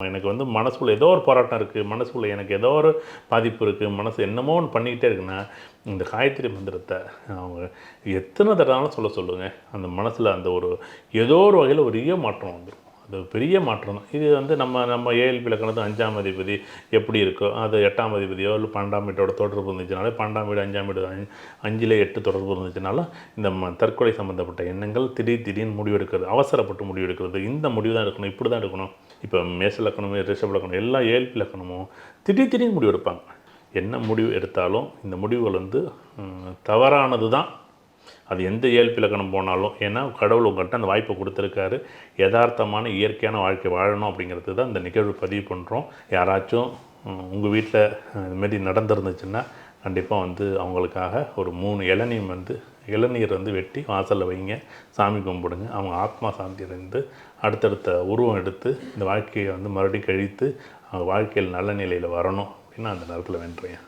எனக்கு வந்து மனசுக்குள்ள ஏதோ ஒரு போராட்டம் இருக்குது மனசுக்குள்ள எனக்கு ஏதோ ஒரு பாதிப்பு இருக்குது மனசு என்னமோ ஒன்று பண்ணிக்கிட்டே இருக்குன்னா இந்த காயத்ரி மந்திரத்தை அவங்க எத்தனை தடவை சொல்ல சொல்லுங்கள் அந்த மனசில் அந்த ஒரு ஏதோ ஒரு வகையில் ஒரு ஈய மாற்றம் வந்துடும் அது பெரிய மாற்றம் தான். இது வந்து நம்ம நம்ம ஏஎல் விளக்கணத்து அஞ்சாம் அதிபதி எப்படி இருக்கோ அது எட்டாம் அதிபதியோ இல்லை பன்னெண்டாம் வீட்டோட தொடர்பு இருந்துச்சுனாலே பன்னெண்டாம் வீடு அஞ்சாம் வீடு அஞ்சு அஞ்சில் எட்டு தொடர்பு இருந்துச்சுனால இந்த ம தற்கொலை சம்மந்தப்பட்ட எண்ணங்கள் திடீர் திடீர்னு முடிவெடுக்கிறது அவசரப்பட்டு முடிவெடுக்கிறது இந்த முடிவு தான் எடுக்கணும் இப்படி தான் எடுக்கணும். இப்போ மேச லக்கணம் ரிஷப லக்கணம் எல்லா ஏழ்பி லக்கணமும் திடீர் திடீர்னு முடிவு எடுப்பாங்க. என்ன முடிவு எடுத்தாலும் இந்த முடிவுகள் வந்து தவறானது தான். அது எந்த ஏழ்பி லக்கணம் போனாலும் ஏன்னா கடவுள் உங்கள்கிட்ட அந்த வாய்ப்பை கொடுத்துருக்காரு. யதார்த்தமான இயற்கையான வாழ்க்கை வாழணும் அப்படிங்கிறது தான் இந்த நிகழ்வு பதிவு பண்ணுறோம் யாராச்சும் உங்கள் வீட்டில் இதுமாரி நடந்துருந்துச்சுன்னா கண்டிப்பாக வந்து அவங்களுக்காக ஒரு மூணு இளநீர் வந்து இளநீர் வந்து வெட்டி வாசலில் வைங்க சாமி கும்பிடுங்க. அவங்க ஆத்மா சாந்தி அடைந்து அடுத்தடுத்த உருவம் எடுத்து இந்த வாழ்க்கையை வந்து மறுபடியும் கழித்து அவங்க வாழ்க்கையில் நல்ல நிலையில் வரணும் அப்படின்னு அந்த நேரத்தில் வேண்டுறேன்.